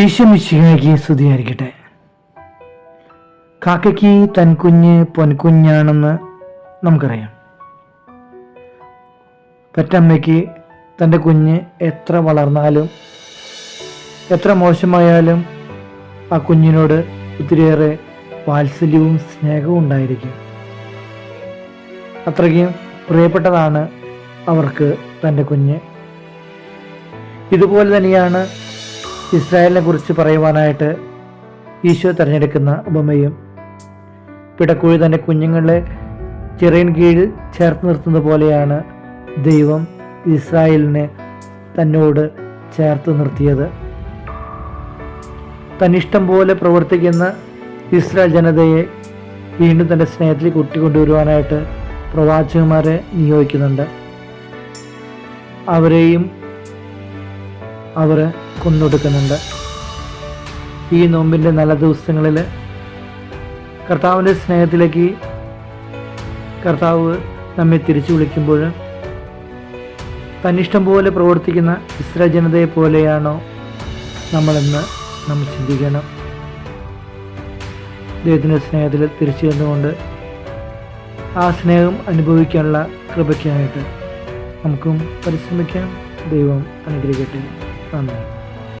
ഈശ്വമിശിഹായ്ക്ക് സ്തുതിയായിരിക്കട്ടെ. കാക്കയ്ക്ക് തൻ കുഞ്ഞ് പൊൻകുഞ്ഞാണെന്ന് നമുക്കറിയാം. പെറ്റമ്മയ്ക്ക് തന്റെ കുഞ്ഞ് എത്ര വളർന്നാലും എത്ര മോശമായാലും ആ കുഞ്ഞിനോട് ഒത്തിരിയേറെ വാത്സല്യവും സ്നേഹവും ഉണ്ടായിരിക്കും. അത്രയ്ക്കും പ്രിയപ്പെട്ടതാണ് അവർക്ക് തന്റെ കുഞ്ഞ്. ഇതുപോലെ തന്നെയാണ് ഇസ്രായേലിനെ കുറിച്ച് പറയുവാനായിട്ട് ഈശോ തിരഞ്ഞെടുക്കുന്ന ഉപമയും പിടക്കുഴി തന്റെ കുഞ്ഞുങ്ങളെ ചെറിയൻ കീഴിൽ ചേർത്ത് നിർത്തുന്നത് പോലെയാണ് ദൈവം ഇസ്രായേലിനെ തന്നോട് ചേർത്ത് നിർത്തിയത്. തന്നിഷ്ടം പോലെ പ്രവർത്തിക്കുന്ന ഇസ്രായേൽ ജനതയെ വീണ്ടും തന്റെ സ്നേഹത്തിൽ കൂട്ടിക്കൊണ്ടുവരുവാനായിട്ട് പ്രവാചകന്മാരെ നിയോഗിക്കുന്നുണ്ട്. അവരെയും അവർ കൊന്നൊടുക്കുന്നുണ്ട്. ഈ നോമ്പിന്റെ നല്ല ദിവസങ്ങളിൽ കർത്താവിന്റെ സ്നേഹത്തിലേക്ക് കർത്താവ് നമ്മെ തിരിച്ചു വിളിക്കുമ്പോൾ തന്നിഷ്ടം പോലെ പ്രവർത്തിക്കുന്ന ഇസ്ര ജനതയെ പോലെയാണോ നമ്മളെന്ന് നമ്മൾ ചിന്തിക്കണം. ദൈവത്തിന്റെ സ്നേഹത്തിൽ തിരിച്ചു ചെന്നുകൊണ്ട് ആ സ്നേഹം അനുഭവിക്കാനുള്ള കൃപയ്ക്കായിട്ട് നമുക്കും പരിശ്രമിക്കാം. ദൈവം അനുഗ്രഹിക്കട്ടെ. son.